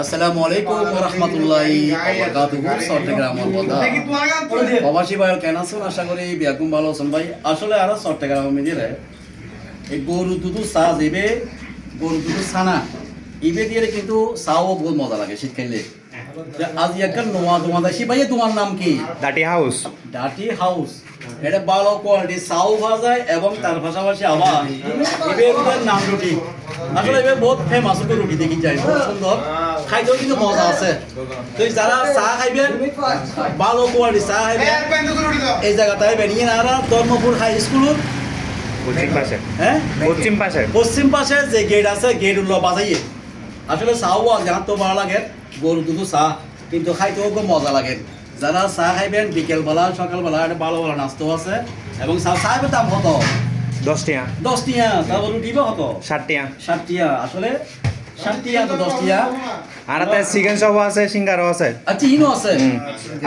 আসসালামু আলাইকুম রহমতুল্লাহি চট্টগ্রাম প্রবাসী ভাই কেন আছেন? আশা করি বিয়াকুম ভালো আছেন ভাই। আসলে আর চট্টগ্রাম মিডিয়ে এই গরু দুধু চা দিবে গরু দুধু ছানা। ইবে দিয়ে কিন্তু চাও বহুত মজা লাগে শীতকালে আজ একটা নোয়া তোমার দেখি ভাই তোমার নাম কি? দাটি হাউস। ডাটি হাউস। এটা ভালো কোয়ালিটি চাও পাওয়া যায় এবং তার পাশাপাশি আবার এবার নাম রুটি। আসলে এবার বহুত ফেমাস রুটি দেখি যায় খুব সুন্দর। খাইতেও কিন্তু মজা আছে। তো যারা চা খাইবেন ভালো কোয়ালিটি চা খাইবেন এই জায়গাটায় বেরিয়ে না ধর্মপুর হাই স্কুল পশ্চিম পাশে। হ্যাঁ? পশ্চিম পাশে। পশ্চিম পাশে যে গেট আছে গেট উল্লো বাজাইয়ে। আসলে চাও যার তো ভালো লাগে। গরু দুধু চা কিন্তু খাইতেও খুব মজা লাগে। যারা চা খাইবেন বিকেলবেলা সকালবেলা একটা ভালো ভালো নাস্তাও আছে। এবং চা চাইবে দাম কত? দশ টিয়া। দশ টিয়া। তারপর রুটিও কত? ষাট টিয়া। ষাট টিয়া। আসলে ষাট টিয়া তো দশ টিয়া। আর তাতে চিকেন চপও আছে সিঙ্গারও আছে। আর চিনও আছে?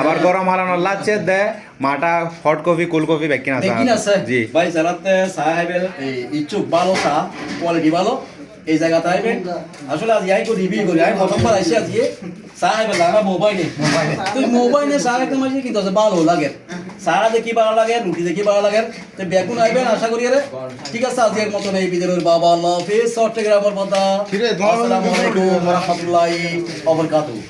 আবার গরম হারানো লাচ্ছে দে মাটা হট কফি কুল কফি বেকিন আছে। আছে? জি। ভাই যারাতে চা খাইবেন এই ইচ্ছুক ভালো চা কোয়ালিটি ভালো এই জায়গাতে আইবেন। আসলে আজ ইয়াই করি রিভিউ করি। আমি প্রথমবার আসি আজকে চা খাইবেন লাগা মোবাইলে তুই মোবাইলে চা একদম মাঝে কিন্তু আছে ভালো লাগে। সারা দেখি ভালো লাগে রুটি দেখি ভালো লাগে। তো বেগুন আইবেন আশা করি আরে ঠিক আছে আজকের মতন এই বিদের বাবা আল্লাহ হাফেজ। চট্টগ্রামের কথা আসসালামু আলাইকুম ওয়া রাহমাতুল্লাহি ওয়া বারাকাতুহু।